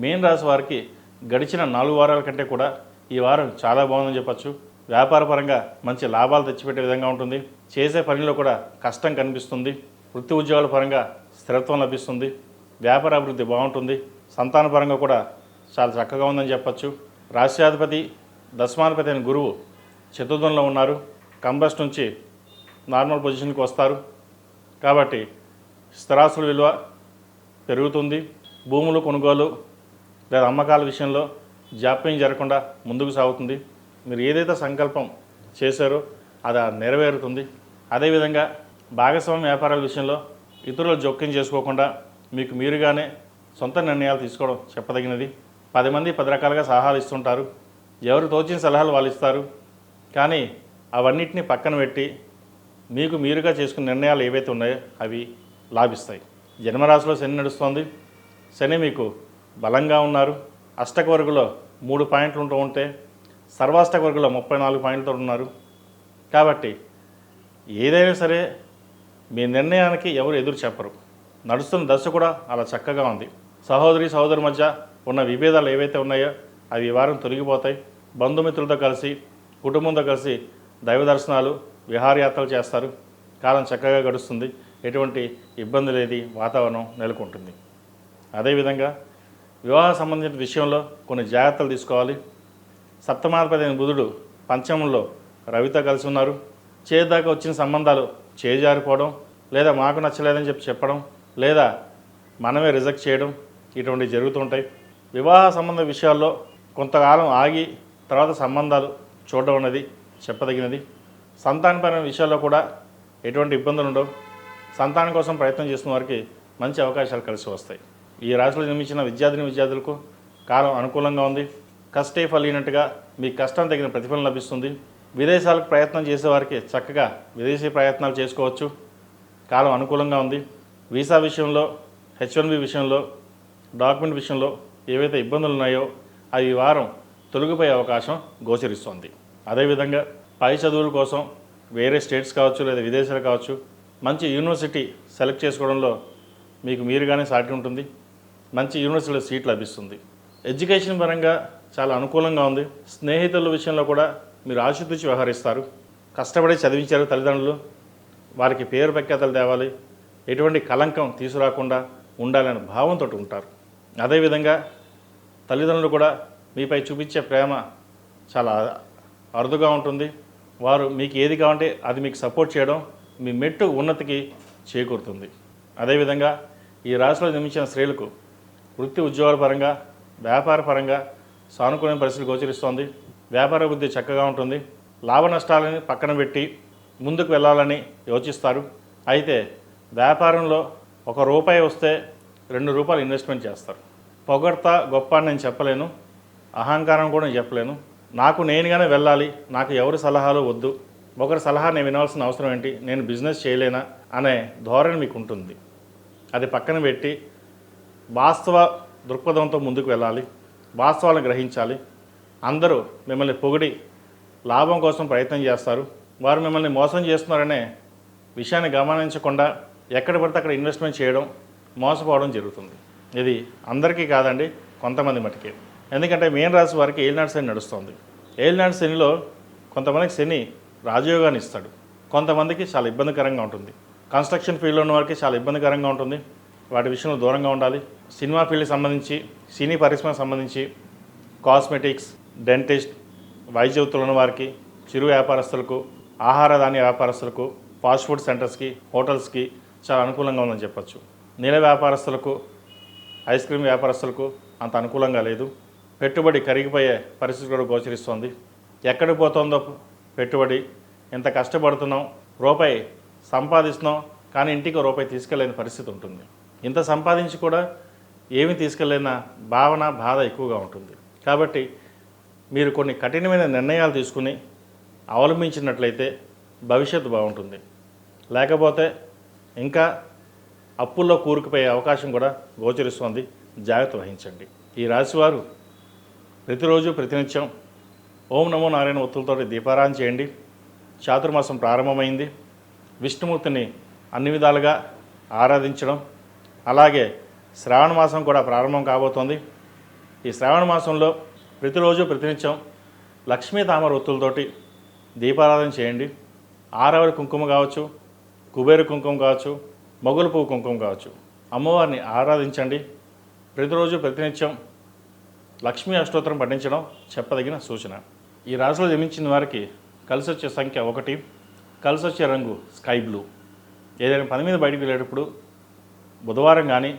మేన్ రాశి వారికి గడిచిన నాలుగు వారాల కంటే కూడా ఈ వారం చాలా బాగుందని చెప్పచ్చు. వ్యాపారపరంగా మంచి లాభాలు తెచ్చిపెట్టే విధంగా ఉంటుంది. చేసే పనిలో కూడా కష్టం కనిపిస్తుంది. వృత్తి ఉద్యోగాల పరంగా స్థిరత్వం లభిస్తుంది. వ్యాపార అభివృద్ధి బాగుంటుంది. సంతానపరంగా కూడా చాలా చక్కగా ఉందని చెప్పచ్చు. రాష్ట్రాధిపతి దశమాధిపతి అయిన గురువు చతుర్థంలో ఉన్నారు. కంబస్ట్ నుంచి నార్మల్ పొజిషన్కి వస్తారు. కాబట్టి స్థిరాస్తుల విలువ పెరుగుతుంది. భూములు కొనుగోలు లేదా అమ్మకాల విషయంలో జాప్యం జరగకుండా ముందుకు సాగుతుంది. మీరు ఏదైతే సంకల్పం చేశారో అది నెరవేరుతుంది. అదేవిధంగా భాగస్వామ్య వ్యాపారాల విషయంలో ఇతరులు జోక్యం చేసుకోకుండా మీకు మీరుగానే సొంత నిర్ణయాలు తీసుకోవడం చెప్పదగినది. పది మంది పది రకాలుగా సలహాలు ఇస్తుంటారు. ఎవరు తోచిన సలహాలు వాళ్ళు ఇస్తారు. కానీ అవన్నిటిని పక్కన పెట్టి మీకు మీరుగా చేసుకున్న నిర్ణయాలు ఏవైతే ఉన్నాయో అవి లాభిస్తాయి. జన్మరాశిలో శని నడుస్తోంది. శని మీకు బలంగా ఉన్నారు. అష్టక వర్గంలో మూడు పాయింట్లు ఉంటూ ఉంటే సర్వాష్టక వర్గంలో ముప్పై నాలుగు పాయింట్లతో ఉన్నారు. కాబట్టి ఏదైనా సరే మీ నిర్ణయానికి ఎవరు ఎదురు చెప్పరు. నడుస్తున్న దశ కూడా అలా చక్కగా ఉంది. సహోదరి సహోదరి మధ్య ఉన్న విభేదాలు ఏవైతే ఉన్నాయో అవి ఈ వారం తొలగిపోతాయి. బంధుమిత్రులతో కలిసి కుటుంబంతో కలిసి దైవ దర్శనాలు విహారయాత్రలు చేస్తారు. కాలం చక్కగా గడుస్తుంది. ఎటువంటి ఇబ్బంది లేని వాతావరణం నెలకొంటుంది. అదేవిధంగా వివాహ సంబంధించిన విషయంలో కొన్ని జాగ్రత్తలు తీసుకోవాలి. సప్తమాధిపతి బుధుడు పంచమంలో రవితో కలిసి ఉన్నారు. చేదాకా వచ్చిన సంబంధాలు చేజారిపోవడం లేదా మాకు నచ్చలేదని చెప్పి చెప్పడం లేదా మనమే రిజెక్ట్ చేయడం ఇటువంటివి జరుగుతుంటాయి వివాహ సంబంధ విషయాల్లో కొంతకాలం ఆగి తర్వాత సంబంధాలు చూడడం అనేది చెప్పదగినది. సంతానపరమైన విషయాల్లో కూడా ఎటువంటి ఇబ్బందులు ఉండవు. సంతానం కోసం ప్రయత్నం చేస్తున్న వారికి మంచి అవకాశాలు కలిసి వస్తాయి. ఈ రాశిలో జన్మించిన విద్యార్థిని విద్యార్థులకు కాలం అనుకూలంగా ఉంది. కష్టే ఫలినట్టుగా మీ కష్టం తగిన ప్రతిఫలం లభిస్తుంది. విదేశాలకు ప్రయత్నం చేసేవారికి చక్కగా విదేశీ ప్రయత్నాలు చేసుకోవచ్చు. కాలం అనుకూలంగా ఉంది. వీసా విషయంలో హెచ్ వన్ బి విషయంలో డాక్యుమెంట్ విషయంలో ఏవైతే ఇబ్బందులు ఉన్నాయో అవి వారం తొలగిపోయే అవకాశం గోచరిస్తోంది. అదేవిధంగా పై చదువుల కోసం వేరే స్టేట్స్ కావచ్చు లేదా విదేశాలు కావచ్చు మంచి యూనివర్సిటీ సెలెక్ట్ చేసుకోవడంలో మీకు మీరుగానే సాటి ఉంటుంది. మంచి యూనివర్సిటీలో సీట్ లభిస్తుంది. ఎడ్యుకేషన్ పరంగా చాలా అనుకూలంగా ఉంది. స్నేహితుల విషయంలో కూడా మీరు ఆశుతూచి వ్యవహరిస్తారు. కష్టపడి చదివించారు తల్లిదండ్రులు. వారికి పేరు ప్రఖ్యాతలు తేవాలి. ఎటువంటి కలంకం తీసుకురాకుండా ఉండాలనే భావంతో ఉంటారు. అదేవిధంగా తల్లిదండ్రులు కూడా మీపై చూపించే ప్రేమ చాలా అరుదుగా ఉంటుంది. వారు మీకు ఏది కావాలంటే అది మీకు సపోర్ట్ చేయడం మీ మెట్టు ఉన్నతికి చేకూరుతుంది. అదేవిధంగా ఈ రాశిలో జన్మించిన స్త్రీలకు వృత్తి ఉద్యోగాల పరంగా వ్యాపార పరంగా సానుకూలమైన పరిస్థితి గోచరిస్తోంది. వ్యాపార వృద్ధి చక్కగా ఉంటుంది. లాభ నష్టాలని పక్కన పెట్టి ముందుకు వెళ్ళాలని యోచిస్తారు. అయితే వ్యాపారంలో ఒక రూపాయి వస్తే రెండు రూపాయలు ఇన్వెస్ట్మెంట్ చేస్తారు. పొగడ్త గొప్ప అని నేను చెప్పలేను. అహంకారం కూడా నేను చెప్పలేను. నాకు నేనుగానే వెళ్ళాలి. నాకు ఎవరి సలహాలు వద్దు. ఒకరి సలహా నేను వినాల్సిన అవసరం ఏంటి? నేను బిజినెస్ చేయలేనా? అనే ధోరణి మీకు ఉంటుంది అది పక్కన పెట్టి వాస్తవ దృక్పథంతో ముందుకు వెళ్ళాలి వాస్తవాలను గ్రహించాలి. అందరూ మిమ్మల్ని పొగిడి లాభం కోసం ప్రయత్నం చేస్తారు. వారు మిమ్మల్ని మోసం చేస్తున్నారనే విషయాన్ని గమనించకుండా ఎక్కడ పడితే అక్కడ ఇన్వెస్ట్మెంట్ చేయడం మోసపోవడం జరుగుతుంది. ఇది అందరికీ కాదండి కొంతమంది మటుకే. ఎందుకంటే మెయిన్ రాశి వారికి ఏలినాడు శని నడుస్తుంది. ఏలినాడు శనిలో కొంతమందికి శని రాజయోగాన్ని ఇస్తాడు. కొంతమందికి చాలా ఇబ్బందికరంగా ఉంటుంది. కన్స్ట్రక్షన్ ఫీల్డ్లో ఉన్న వారికి చాలా ఇబ్బందికరంగా ఉంటుంది. వాటి విషయంలో దూరంగా ఉండాలి. సినిమా ఫీల్డ్కి సంబంధించి సినీ పరిశ్రమకు సంబంధించి కాస్మెటిక్స్ డెంటిస్ట్ వైద్య వృత్తులు ఉన్న వారికి చిరు వ్యాపారస్తులకు ఆహార ధాన్య వ్యాపారస్తులకు ఫాస్ట్ ఫుడ్ సెంటర్స్కి హోటల్స్కి చాలా అనుకూలంగా ఉందని చెప్పచ్చు. నీళ్ళ వ్యాపారస్తులకు ఐస్ క్రీమ్ వ్యాపారస్తులకు అంత అనుకూలంగా లేదు. పెట్టుబడి కరిగిపోయే పరిస్థితి కూడా గోచరిస్తోంది. ఎక్కడికి పోతుందో పెట్టుబడి ఎంత కష్టపడుతున్నాం రూపాయి సంపాదిస్తున్నాం కానీ ఇంటికి రూపాయి తీసుకెళ్ళలేని పరిస్థితి ఉంటుంది. ఇంత సంపాదించి కూడా ఏమి తీసుకెళ్ళిన భావన బాధ ఎక్కువగా ఉంటుంది. కాబట్టి మీరు కొన్ని కఠినమైన నిర్ణయాలు తీసుకుని అవలంబించినట్లయితే భవిష్యత్తు బాగుంటుంది. లేకపోతే ఇంకా అప్పుల్లో కూరుకుపోయే అవకాశం కూడా గోచరిస్తోంది. జాగ్రత్త వహించండి. ఈ రాశివారు ప్రతిరోజు ప్రతినిత్యం ఓం నమో నారాయణ ఒత్తులతో దీపారాయణ చేయండి. చాతుర్మాసం ప్రారంభమైంది. విష్ణుమూర్తిని అన్ని విధాలుగా ఆరాధించడం అలాగే శ్రావణ మాసం కూడా ప్రారంభం కాబోతోంది. ఈ శ్రావణ మాసంలో ప్రతిరోజు ప్రతినిత్యం లక్ష్మీ తామర ఒత్తులతోటి దీపారాధన చేయండి. ఆరవరి కుంకుమ కావచ్చు కుబేరు కుంకుమ కావచ్చు మొగుల పువ్వు కుంకుమ కావచ్చు. అమ్మవారిని ఆరాధించండి. ప్రతిరోజు ప్రతినిత్యం లక్ష్మీ అష్టోత్తరం పఠించడం చెప్పదగిన సూచన. ఈ రాశిలో జన్మించిన వారికి కలిసి వచ్చే సంఖ్య ఒకటి కలిసి వచ్చే రంగు స్కై బ్లూ. ఏదైనా పని మీద బయటికి వెళ్ళేటప్పుడు బుధవారం కానీ